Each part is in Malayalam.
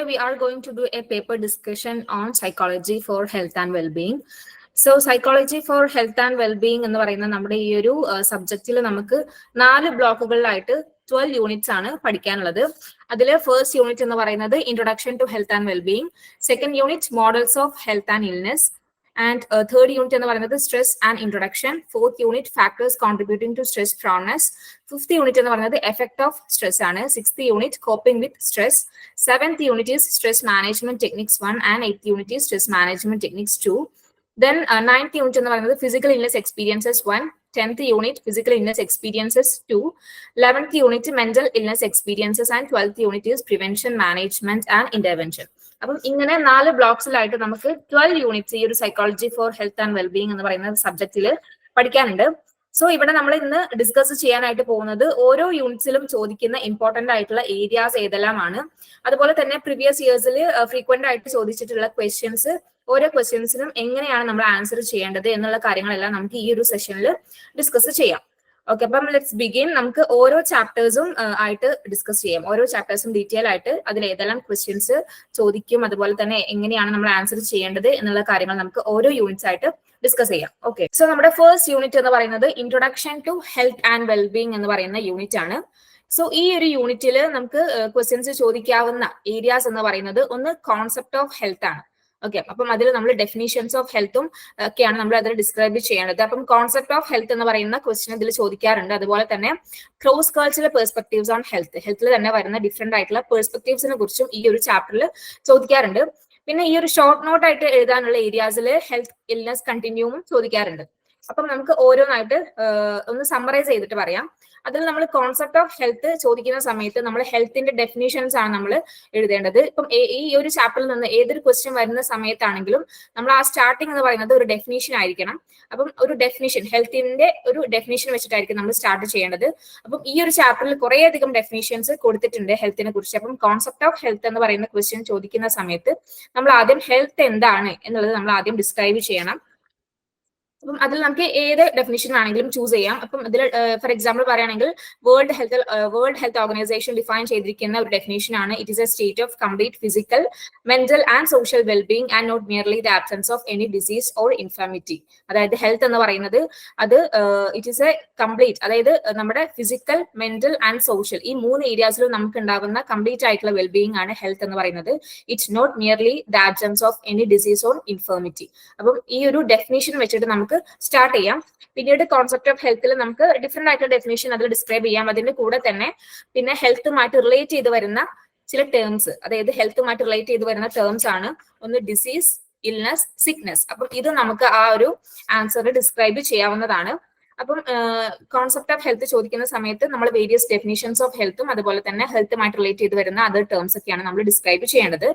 today we are going to do a paper discussion on psychology for health and well-being. So psychology for health and wellbeing എന്ന് പറയുന്ന നമ്മുടെ ഈ ഒരു സബ്ജക്റ്റിൽ നമുക്ക് നാല് ബ്ലോക്കുകളിലായിട്ട് ട്വൽവ് യൂണിറ്റ്സ് ആണ് പഠിക്കാനുള്ളത്. അതിൽ ഫസ്റ്റ് യൂണിറ്റ് എന്ന് പറയുന്നത് introduction to health and wellbeing second unit models of health and illness and third unit എന്ന് പറയുന്നത് stress and introduction fourth unit factors contributing to stress proneness fifth unit എന്ന് പറയുന്നത് എഫക്ട് ഓഫ് സ്ട്രെസ് ആണ്. Sixth unit coping with stress seventh unit is stress management techniques one and eighth unit is stress management techniques two then ninth unit എന്ന് പറയുന്നത് physical illness experiences one tenth unit physical illness experiences two eleventh unit mental illness experiences and twelfth unit is prevention management and intervention അപ്പം ഇങ്ങനെ നാല് ബ്ലോക്സിലായിട്ട് നമുക്ക് ട്വൽവ് യൂണിറ്റ്സ് ഈ ഒരു psychology for health and wellbeing എന്ന് പറയുന്ന സബ്ജക്റ്റിൽ പഠിക്കാനുണ്ട്. സോ ഇവിടെ നമ്മൾ ഇന്ന് ഡിസ്കസ് ചെയ്യാനായിട്ട് പോകുന്നത് ഓരോ യൂണിറ്റ്സിലും ചോദിക്കുന്ന ഇമ്പോർട്ടന്റ് ആയിട്ടുള്ള ഏരിയാസ് ഏതെല്ലാമാണ്. അതുപോലെ തന്നെ പ്രീവിയസ് ഇയേഴ്സിൽ ഫ്രീക്വന്റ് ആയിട്ട് ചോദിച്ചിട്ടുള്ള ക്വസ്റ്റ്യൻസ് ഓരോ ക്വസ്റ്റ്യൻസിനും എങ്ങനെയാണ് നമ്മൾ ആൻസർ ചെയ്യേണ്ടത് എന്നുള്ള കാര്യങ്ങളെല്ലാം നമുക്ക് ഈ ഒരു സെഷനിൽ ഡിസ്കസ് ചെയ്യാം. ഓക്കെ അപ്പം ലെറ്റ്സ് ബിഗിൻ നമുക്ക് ഓരോ ചാപ്റ്റേഴ്സും ആയിട്ട് ഡിസ്കസ് ചെയ്യാം. ഓരോ ചാപ്റ്റേഴ്സും ഡീറ്റെയിൽ ആയിട്ട് അതിൽ ഏതെല്ലാം ക്വസ്റ്റ്യൻസ് ചോദിക്കും അതുപോലെ തന്നെ എങ്ങനെയാണ് നമ്മൾ ആൻസർ ചെയ്യേണ്ടത് എന്നുള്ള കാര്യങ്ങൾ നമുക്ക് ഓരോ യൂണിറ്റ്സ് ആയിട്ട് ഡിസ്കസ് ചെയ്യാം. ഓക്കെ സോ നമ്മുടെ ഫസ്റ്റ് യൂണിറ്റ് എന്ന് പറയുന്നത് introduction to health and wellbeing എന്ന് പറയുന്ന യൂണിറ്റ് ആണ്. സോ ഈ ഒരു യൂണിറ്റിൽ നമുക്ക് ക്വസ്റ്റ്യൻസ് ചോദിക്കാവുന്ന ഏരിയാസ് എന്ന് പറയുന്നത് ഒന്ന് കോൺസെപ്റ്റ് ഓഫ് ഹെൽത്ത് ആണ്. ഓക്കെ അപ്പം അതിൽ നമ്മൾ ഡെഫിനേഷൻസ് ഓഫ് ഹെൽത്തും ഒക്കെയാണ് നമ്മൾ അതിൽ ഡിസ്ക്രൈബ് ചെയ്യേണ്ടത്. അപ്പം കോൺസെപ്റ്റ് ഓഫ് ഹെൽത്ത് എന്ന് പറയുന്ന ക്വസ്റ്റ്യൻ ഇതിൽ ചോദിക്കാറുണ്ട്. അതുപോലെ തന്നെ cross cultural perspectives on health ഹെൽത്തിൽ തന്നെ വരുന്ന ഡിഫറെന്റ് ആയിട്ടുള്ള പെർസ്പെക്ടീവ്സിനെ കുറിച്ചും ഈ ഒരു ചാപ്റ്ററിൽ ചോദിക്കാറുണ്ട്. പിന്നെ ഈ ഒരു ഷോർട്ട് നോട്ട് ആയിട്ട് എഴുതാനുള്ള ഏരിയാസിൽ ഹെൽത്ത് ഇൽനെസ് കണ്ടിന്യൂവും ചോദിക്കാറുണ്ട്. അപ്പം നമുക്ക് ഓരോന്നായിട്ട് ഒന്ന് സമ്മറൈസ് ചെയ്തിട്ട് പറയാം. അതിൽ നമ്മൾ കോൺസെപ്റ്റ് ഓഫ് ഹെൽത്ത് ചോദിക്കുന്ന സമയത്ത് നമ്മൾ ഹെൽത്തിന്റെ ഡെഫിനേഷൻസ് ആണ് നമ്മൾ എഴുതേണ്ടത്. ഇപ്പം ഈ ഒരു ചാപ്റ്ററിൽ നിന്ന് ഏതൊരു ക്വസ്റ്റ്യൻ വരുന്ന സമയത്താണെങ്കിലും നമ്മൾ ആ സ്റ്റാർട്ടിംഗ് എന്ന് പറയുന്നത് ഒരു ഡെഫിനേഷൻ ആയിരിക്കണം. അപ്പം ഒരു ഡെഫിനേഷൻ ഹെൽത്തിന്റെ ഒരു ഡെഫിനേഷൻ വെച്ചിട്ടായിരിക്കും നമ്മൾ സ്റ്റാർട്ട് ചെയ്യേണ്ടത്. അപ്പം ഈ ഒരു ചാപ്റ്ററിൽ കുറേയധികം ഡെഫിനേഷൻസ് കൊടുത്തിട്ടുണ്ട് ഹെൽത്തിനെ കുറിച്ച്. അപ്പം കോൺസെപ്റ്റ് ഓഫ് ഹെൽത്ത് എന്ന് പറയുന്ന ക്വസ്റ്റ്യൻ ചോദിക്കുന്ന സമയത്ത് നമ്മൾ ആദ്യം ഹെൽത്ത് എന്താണ് എന്നുള്ളത് നമ്മൾ ആദ്യം ഡിസ്ക്രൈബ് ചെയ്യണം. അപ്പം അതിൽ നമുക്ക് ഏത് ഡെഫിനിഷൻ വേണമെങ്കിലും ചൂസ് ചെയ്യാം. അപ്പം അതിൽ ഫോർ എക്സാമ്പിൾ പറയുകയാണെങ്കിൽ world health world health organisation define ചെയ്തിരിക്കുന്ന ഒരു ഡെഫിനേഷൻ ആണ്. It is a state of complete physical mental and social wellbeing and not merely the absence of any disease or infirmity അതായത് ഹെൽത്ത് എന്ന് പറയുന്നത് അത് ഇറ്റ് ഇസ് എ കംപ്ലീറ്റ് അതായത് നമ്മുടെ ഫിസിക്കൽ മെന്റൽ ആൻഡ് സോഷ്യൽ ഈ മൂന്ന് ഏരിയാസിലും നമുക്ക് ഉണ്ടാകുന്ന കംപ്ലീറ്റ് ആയിട്ടുള്ള വെൽബീങ് ആണ് ഹെൽത്ത് എന്ന് പറയുന്നത്. It's not merely the absence of any disease or infirmity അപ്പം ഈ ഒരു ഡെഫിനേഷൻ വെച്ചിട്ട് നമുക്ക് സ്റ്റാർട്ട് ചെയ്യാം. പിന്നീട് കോൺസെപ്റ്റ് ഓഫ് ഹെൽത്തിൽ നമുക്ക് ഡിഫറെന്റ് ആയിട്ടുള്ള ഡെഫിനേഷൻ അതിൽ ഡിസ്ക്രൈബ് ചെയ്യാം. അതിന്റെ കൂടെ തന്നെ പിന്നെ ഹെൽത്തുമായിട്ട് റിലേറ്റ് ചെയ്ത് വരുന്ന ചില ടേംസ് അതായത് ഹെൽത്തുമായിട്ട് റിലേറ്റ് ചെയ്ത് വരുന്ന ടേംസ് ആണ്. ഒന്ന് ഡിസീസ് ഇൽനെസ് സിക്നെസ് അപ്പം ഇത് നമുക്ക് ആ ഒരു ആൻസർ ഡിസ്ക്രൈബ് ചെയ്യാവുന്നതാണ്. അപ്പം കോൺസെപ്റ്റ് ഓഫ് ഹെൽത്ത് ചോദിക്കുന്ന സമയത്ത് നമ്മൾ വേരിയസ് ഡെഫിനിഷൻസ് ഓഫ് ഹെൽത്തും അതുപോലെ തന്നെ ഹെൽത്തുമായിട്ട് റിലേറ്റ് ചെയ്ത് വരുന്ന അതർ ടേംസ് ഒക്കെയാണ് നമ്മൾ ഡിസ്ക്രൈബ് ചെയ്യേണ്ടത്.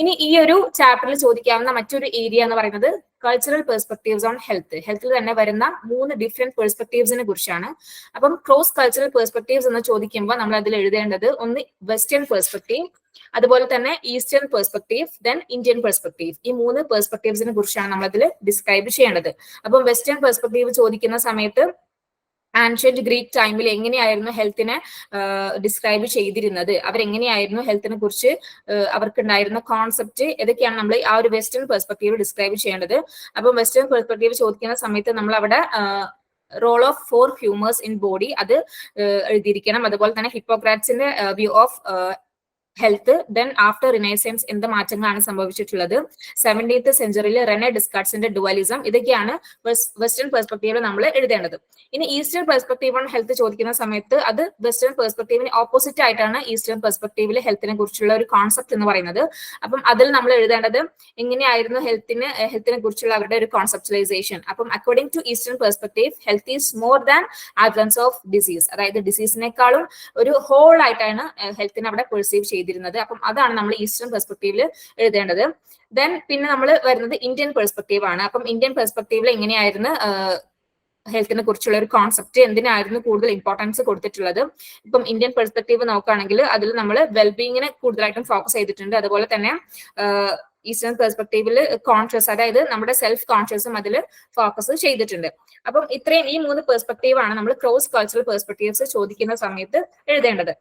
ഇനി ഈ ഒരു ചാപ്റ്ററിൽ ചോദിക്കാവുന്ന മറ്റൊരു ഏരിയ എന്ന് പറയുന്നത് കൾച്ചറൽ പെർസ്പെക്ടീവ്സ് ഓൺ ഹെൽത്ത് ഹെൽത്തിൽ തന്നെ വരുന്ന മൂന്ന് ഡിഫറെന്റ് പെർസ്പെക്ടീവ്സിനെ കുറിച്ചാണ്. അപ്പം ക്രോസ് കൾച്ചറൽ പെർസ്പെക്ടീവ്സ് എന്ന് ചോദിക്കുമ്പോൾ നമ്മൾ അതിൽ എഴുതേണ്ടത് ഒന്ന് വെസ്റ്റേൺ പെർസ്പെക്ടീവ് അതുപോലെ തന്നെ eastern perspective then Indian perspective ഈ മൂന്ന് പെർസ്പെക്ടീവ്സിനെ കുറിച്ചാണ് നമ്മൾ അതിൽ ഡിസ്ക്രൈബ് ചെയ്യേണ്ടത്. അപ്പം വെസ്റ്റേൺ പെർസ്പെക്ടീവ് ചോദിക്കുന്ന സമയത്ത് ആൻഷ്യന്റ് ഗ്രീക്ക് ടൈമിൽ എങ്ങനെയായിരുന്നു ഹെൽത്തിനെ ഡിസ്ക്രൈബ് ചെയ്തിരുന്നത്? അവരെങ്ങനെയായിരുന്നു ഹെൽത്തിനെ കുറിച്ച് അവർക്കുണ്ടായിരുന്ന കോൺസെപ്റ്റ് ഏതൊക്കെയാണ് നമ്മൾ ആ ഒരു വെസ്റ്റേൺ പെർസ്പെക്റ്റീവ് ഡിസ്ക്രൈബ് ചെയ്യേണ്ടത്? അപ്പം വെസ്റ്റേൺ പെർസ്പെക്റ്റീവ് ചോദിക്കുന്ന സമയത്ത് നമ്മൾ അവിടെ role of four humours in body അത് എഴുതിയിരിക്കണം. അതുപോലെ തന്നെ ഹിപ്പോക്രാറ്റ്സിന്റെ view of health then after renaissance എന്ത് മാറ്റങ്ങളാണ് സംഭവിച്ചിട്ടുള്ളത്? സെവന്റീത്ത് സെഞ്ചുറിയിൽ റെനെ ഡിസ്കാർട്സിന്റെ ഡുവലിസം ഇതൊക്കെയാണ് വെസ്റ്റേൺ പെർസ്പെക്ടീവിൽ നമ്മൾ എഴുതേണ്ടത്. ഇനി ഈസ്റ്റേൺ പെർസ്പെക്ടീവ് ഓൺ ഹെൽത്ത് ചോദിക്കുന്ന സമയത്ത് അത് വെസ്റ്റേൺ പെർസ്പെക്ടീവിന് ഓപ്പോസിറ്റ് ആയിട്ടാണ് ഈസ്റ്റേൺ പെർസ്പെക്റ്റീവിൽ ഹെൽത്തിനെ കുറിച്ചുള്ള ഒരു കോൺസെപ്റ്റ് എന്ന് പറയുന്നത്. അപ്പം അതിൽ നമ്മൾ എഴുതേണ്ടത് എങ്ങനെയായിരുന്നു ഹെൽത്തിന് ഹെൽത്തിനെ കുറിച്ചുള്ള അവരുടെ ഒരു കോൺസെപ്റ്റലൈസേഷൻ അപ്പം according to eastern perspective health is more than absence of disease അതായത് ഡിസീസിനേക്കാളും ഒരു ഹോൾ ആയിട്ടാണ് ഹെൽത്തിനെ അവിടെ പെർസീവ് ചെയ്തിരുന്നത്. അപ്പം അതാണ് നമ്മൾ ഈസ്റ്റേൺ പെർസ്പെക്റ്റീവിൽ എഴുതേണ്ടത്. ദെൻ പിന്നെ നമ്മൾ വരുന്നത് ഇന്ത്യൻ പെർസ്പെക്റ്റീവ് ആണ്. അപ്പം ഇന്ത്യൻ പെർസ്പെക്റ്റീവിൽ എങ്ങനെയായിരുന്നു ഹെൽത്തിനെ കുറിച്ചുള്ള ഒരു കോൺസെപ്റ്റ് എന്തിനായിരുന്നു കൂടുതൽ ഇമ്പോർട്ടൻസ് കൊടുത്തിട്ടുള്ളത്? ഇപ്പം ഇന്ത്യൻ പെർസ്പെക്റ്റീവ് നോക്കുകയാണെങ്കിൽ അതിൽ നമ്മൾ വെൽബീങ്ങിനെ കൂടുതലായിട്ടും ഫോക്കസ് ചെയ്തിട്ടുണ്ട്. അതുപോലെ തന്നെ ഈസ്റ്റേൺ പെർസ്പെക്റ്റീവിൽ കോൺഷ്യസ് അതായത് നമ്മുടെ സെൽഫ് കോൺഷ്യസും അതിൽ ഫോക്കസ് ചെയ്തിട്ടുണ്ട്. അപ്പം ഇത്രയും ഈ മൂന്ന് പെർസ്പെക്റ്റീവ് ആണ് നമ്മൾ ക്രോസ് കൾച്ചറൽ പെർസ്പെക്റ്റീവ്സ് ചോദിക്കുന്ന സമയത്ത് എഴുതേണ്ടത്.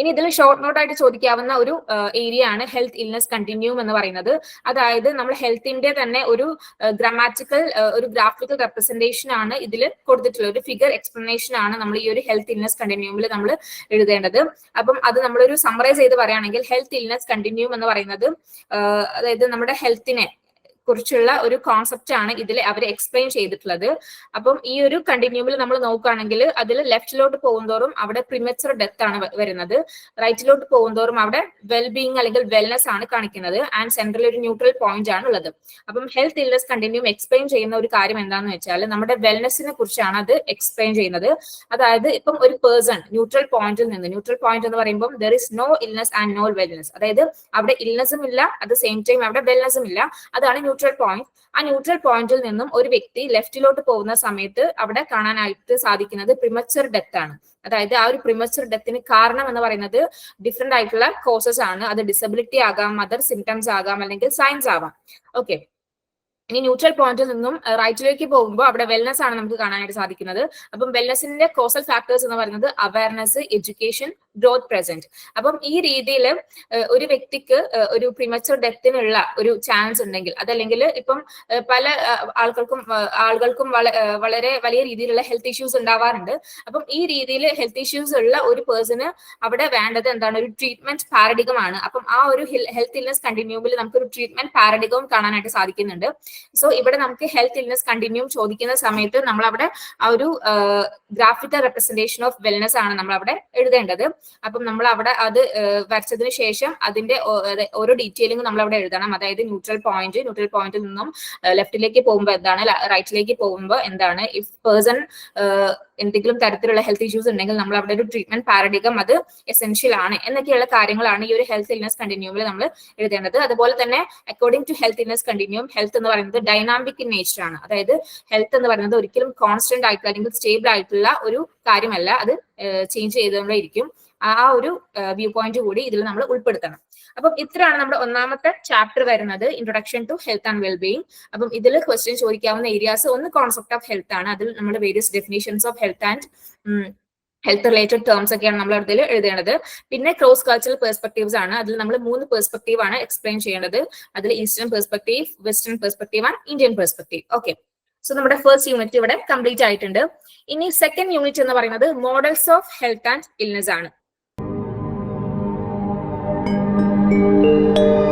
ഇനി ഇതിൽ ഷോർട്ട് നോട്ട് ആയിട്ട് ചോദിക്കാവുന്ന ഒരു ഏരിയ ആണ് ഹെൽത്ത് ഇൽനസ് കണ്ടിന്യൂം എന്ന് പറയുന്നത്. അതായത് നമ്മൾ ഹെൽത്തിന്റെ തന്നെ ഒരു ഗ്രാമാറ്റിക്കൽ ഒരു ഗ്രാഫിക്കൽ റെപ്രസെന്റേഷൻ ആണ് ഇതിൽ കൊടുത്തിട്ടുള്ളത്. ഒരു ഫിഗർ എക്സ്പ്ലനേഷൻ ആണ് നമ്മൾ ഈ ഒരു ഹെൽത്ത് ഇൽനസ് കണ്ടിന്യൂമിൽ നമ്മൾ എഴുതേണ്ടത്. അപ്പം അത് നമ്മളൊരു സമറൈസ് ചെയ്ത് പറയുകയാണെങ്കിൽ ഹെൽത്ത് ഇൽനസ് കണ്ടിന്യൂം എന്ന് പറയുന്നത് അതായത് നമ്മുടെ ഹെൽത്തിനെ കുറിച്ചുള്ള ഒരു കോൺസെപ്റ്റ് ആണ് ഇതിൽ അവർ എക്സ്പ്ലെയിൻ ചെയ്തിട്ടുള്ളത്. അപ്പം ഈ ഒരു കണ്ടിന്യൂമിൽ നമ്മൾ നോക്കുകയാണെങ്കിൽ അതിൽ ലെഫ്റ്റിലോട്ട് പോകുന്തോറും അവിടെ പ്രിമച്ചർ ഡെത്ത് ആണ് വരുന്നത്. റൈറ്റിലോട്ട് പോകുന്തോറും അവിടെ വെൽബീങ് അല്ലെങ്കിൽ വെൽനെസ് ആണ് കാണിക്കുന്നത്. ആൻഡ് സെൻട്രലിൽ ഒരു ന്യൂട്രൽ പോയിന്റ് ആണ് ഉള്ളത്. അപ്പം ഹെൽത്ത് ഇൽനെസ് കണ്ടിന്യൂം എക്സ്പ്ലെയിൻ ചെയ്യുന്ന ഒരു കാര്യം എന്താണെന്ന് വെച്ചാൽ നമ്മുടെ വെൽനെസ്സിനെ കുറിച്ചാണ് അത് എക്സ്പ്ലെയിൻ ചെയ്യുന്നത്. അതായത് ഇപ്പം ഒരു പേഴ്സൺ ന്യൂട്രൽ പോയിന്റിൽ നിന്ന് ന്യൂട്രൽ പോയിന്റ് എന്ന് പറയുമ്പോൾ there is no illness and no wellness അതായത് അവിടെ ഇൽനെസ്സും ഇല്ല ദ സെയിം ടൈം അവിടെ വെൽനെസ്സും ഇല്ല. അതാണ് ന്യൂട്രൽ പോയിന്റ് ആ ന്യൂട്രൽ പോയിന്റിൽ നിന്നും ഒരു വ്യക്തി ലെഫ്റ്റിലോട്ട് പോകുന്ന സമയത്ത് അവിടെ കാണാനായിട്ട് സാധിക്കുന്നത് പ്രിമച്ചർ ഡെത്ത് ആണ്. അതായത് ആ ഒരു പ്രിമച്ചർ ഡെത്തിന് കാരണം എന്ന് പറയുന്നത് ഡിഫറെന്റ് ആയിട്ടുള്ള കോസസ് ആണ്. അത് ഡിസബിലിറ്റി ആകാം അതർ സിംറ്റംസ് ആകാം അല്ലെങ്കിൽ സയൻസ് ആവാം. ഓക്കെ ഇനി ന്യൂട്രൽ പോയിന്റിൽ നിന്നും റൈറ്റിലേക്ക് പോകുമ്പോൾ അവിടെ വെൽനസ് ആണ് നമുക്ക് കാണാനായിട്ട് സാധിക്കുന്നത്. അപ്പം വെൽനസിന്റെ കോസൽ ഫാക്ടേഴ്സ് എന്ന് പറയുന്നത് അവയർനെസ് എഡ്യൂക്കേഷൻ ഗ്രോത്ത് പ്രസന്റ് അപ്പം ഈ രീതിയിൽ ഒരു വ്യക്തിക്ക് ഒരു പ്രിമച്ചർ ഡെത്തിനുള്ള ഒരു ചാൻസ് ഉണ്ടെങ്കിൽ അതല്ലെങ്കിൽ ഇപ്പം പല ആൾക്കാർക്കും ആളുകൾക്കും വളരെ വലിയ രീതിയിലുള്ള ഹെൽത്ത് ഇഷ്യൂസ് ഉണ്ടാവാറുണ്ട്. അപ്പം ഈ രീതിയിൽ ഹെൽത്ത് ഇഷ്യൂസ് ഉള്ള ഒരു പേഴ്സണ് അവിടെ വേണ്ടത് എന്താണ്? ഒരു ട്രീറ്റ്മെന്റ് പാരഡികമാണ് അപ്പം ആ ഒരു ഹെൽത്ത് ഇൽനെസ് കണ്ടിന്യൂമിൽ നമുക്ക് ഒരു ട്രീറ്റ്മെന്റ് പാരഡികവും കാണാനായിട്ട് സാധിക്കുന്നുണ്ട്. സോ ഇവിടെ നമുക്ക് ഹെൽത്ത് ഇൽനെസ് കണ്ടിന്യൂം ചോദിക്കുന്ന സമയത്ത് നമ്മൾ അവിടെ ആ ഒരു ഗ്രാഫിക്കൽ റെപ്രസെന്റേഷൻ ഓഫ് വെൽനെസ് ആണ് നമ്മൾ അവിടെ എഴുതേണ്ടത്. അപ്പം നമ്മൾ അവിടെ അത് വരച്ചതിന് ശേഷം അതിന്റെ ഓരോ ഡീറ്റെയിലിംഗ് നമ്മൾ അവിടെ എഴുതണം. അതായത് ന്യൂട്രൽ പോയിന്റ് ന്യൂട്രൽ പോയിന്റിൽ നിന്നും ലെഫ്റ്റിലേക്ക് പോകുമ്പോൾ എന്താണ് റൈറ്റിലേക്ക് പോകുമ്പോൾ എന്താണ് ഇഫ് പേഴ്സൺ എന്തെങ്കിലും തരത്തിലുള്ള ഹെൽത്ത് ഇഷ്യൂസ് ഉണ്ടെങ്കിൽ നമ്മൾ അവിടെ ഒരു ട്രീറ്റ്മെന്റ് പാരഡികം അത് എസെൻഷ്യൽ ആണ് എന്നൊക്കെയുള്ള കാര്യങ്ങളാണ് ഈ ഒരു ഹെൽത്ത് ഇൽനെസ് കണ്ടിന്യൂമിൽ നമ്മൾ എഴുതേണ്ടത്. അതുപോലെ തന്നെ according to health illness continuum health എന്ന് പറയുന്നത് ഡൈനാമിക് ഇൻ നേച്ചർ ആണ്. അതായത് ഹെൽത്ത് എന്ന് പറയുന്നത് ഒരിക്കലും കോൺസ്റ്റന്റ് ആയിട്ടുള്ള അല്ലെങ്കിൽ സ്റ്റേബിൾ ആയിട്ടുള്ള ഒരു കാര്യമല്ല. അത് ചേഞ്ച് ചെയ്തുകൊണ്ടേ ഇരിക്കും ആ ഒരു വ്യൂ പോയിന്റ് കൂടി ഇതിൽ നമ്മൾ ഉൾപ്പെടുത്തണം. അപ്പം ഇത്രയാണ് നമ്മുടെ ഒന്നാമത്തെ ചാപ്റ്റർ വരുന്നത് introduction to health and wellbeing അപ്പം ഇതിൽ ക്വസ്റ്റ്യൻ ചോദിക്കാവുന്ന ഏരിയാസ് ഒന്ന് കോൺസെപ്റ്റ് ഓഫ് ഹെൽത്ത് ആണ്. അതിൽ നമ്മൾ various definitions of health and health related terms ഒക്കെയാണ് നമ്മൾ അതിൽ എഴുതേണ്ടത്. പിന്നെ ക്രോസ് കൾച്ചറൽ പെർസ്പെക്ടീവ്സ് ആണ്. അതിൽ നമ്മൾ മൂന്ന് പെർസ്പെക്ടീവ് ആണ് എക്സ്പ്ലെയിൻ ചെയ്യേണ്ടത്. അതിൽ eastern perspective western perspective and Indian perspective okay so നമ്മുടെ ഫസ്റ്റ് യൂണിറ്റ് ഇവിടെ കംപ്ലീറ്റ് ആയിട്ടുണ്ട്. ഇനി സെക്കൻഡ് യൂണിറ്റ് എന്ന് പറയുന്നത് models of health and illness ആണ്. Música